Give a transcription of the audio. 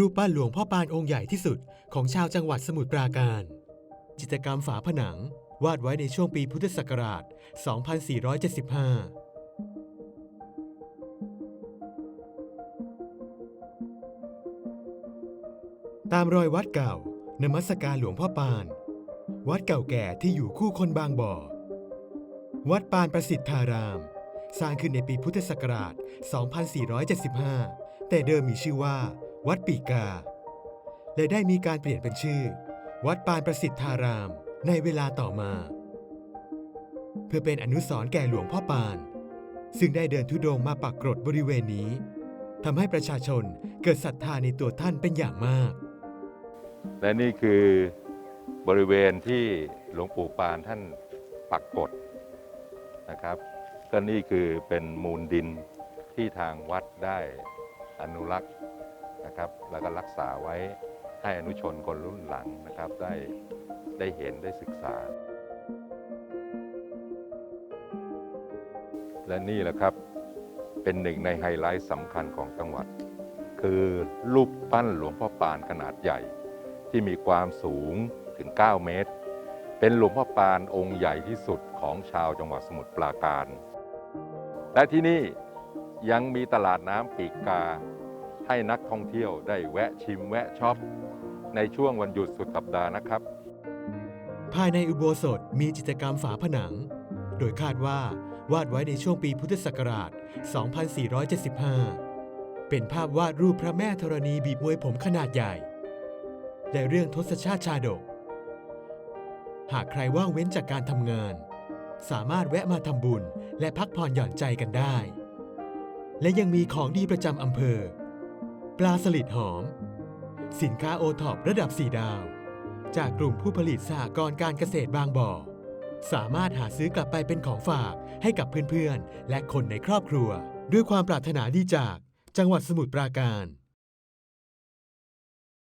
รูปปั้นหลวงพ่อปานองค์ใหญ่ที่สุดของชาวจังหวัดสมุทรปราการ จิตรกรรมฝาผนังวาดไว้ในช่วงปีพุทธศักราช 2475ตามรอยวัดเก่านมัสการหลวงพ่อปาน วัดเก่าแก่ที่อยู่คู่คนบางบ่อ วัดปานประสิทธาราม สร้างขึ้นในปีพุทธศักราช 2475 แต่เดิมมีชื่อว่า วัดปีกา และได้มีการเปลี่ยนเป็นชื่อ วัดปานประสิทธารามในเวลาต่อมา เพื่อเป็นอนุสรณ์แก่หลวงพ่อปาน ซึ่งได้เดินทุดงค์มาปักกรดบริเวณนี้ทำให้ประชาชนเกิดศรัทธาในตัวท่านเป็นอย่างมาก และนี่คือบริเวณที่หลวงปู่ปานท่านปักกฎนะครับ ก็นี่คือเป็นมูลดินที่ทางวัดได้อนุรักษ์ นะครับ แล้วก็รักษาไว้ให้อนุชนคนรุ่นหลังนะครับ ได้ได้เห็นได้ศึกษา และนี่แหละครับเป็นหนึ่งในไฮไลท์สำคัญของจังหวัด คือรูปปั้นหลวงพ่อปานขนาดใหญ่ ที่มีความสูงถึง 9 เมตร เป็นหลวงพ่อปานองค์ใหญ่ที่สุดของชาวจังหวัดสมุทรปราการ และที่นี่ยังมีตลาดน้ำปีกกา ให้นักท่องเที่ยวได้แวะชิมแวะช็อป ในช่วงวันหยุดสุดสัปดาห์นะครับ ภายในอุโบสถมีจิตรกรรมฝาผนัง โดยคาดว่าวาดไว้ในช่วงปีพุทธศักราช 2475 เป็นภาพวาดรูปพระแม่ธรณีบีบมวยผมขนาดใหญ่ และเรื่องทศชาติชาดก หากใครว่างเว้นจากการทำงาน สามารถแวะมาทำบุญและพักผ่อนหย่อนใจกันได้ และยังมีของดีประจำอำเภอ ปลาสลิดหอม สินค้าโอท็อประดับ 4 ดาว จากกลุ่มผู้ผลิตสหกรณ์การเกษตรบางบ่อ สามารถหาซื้อกลับไปเป็นของฝากให้กับเพื่อนๆ และคนในครอบครัว ด้วยความปรารถนาดีจาก จังหวัดสมุทรปราการ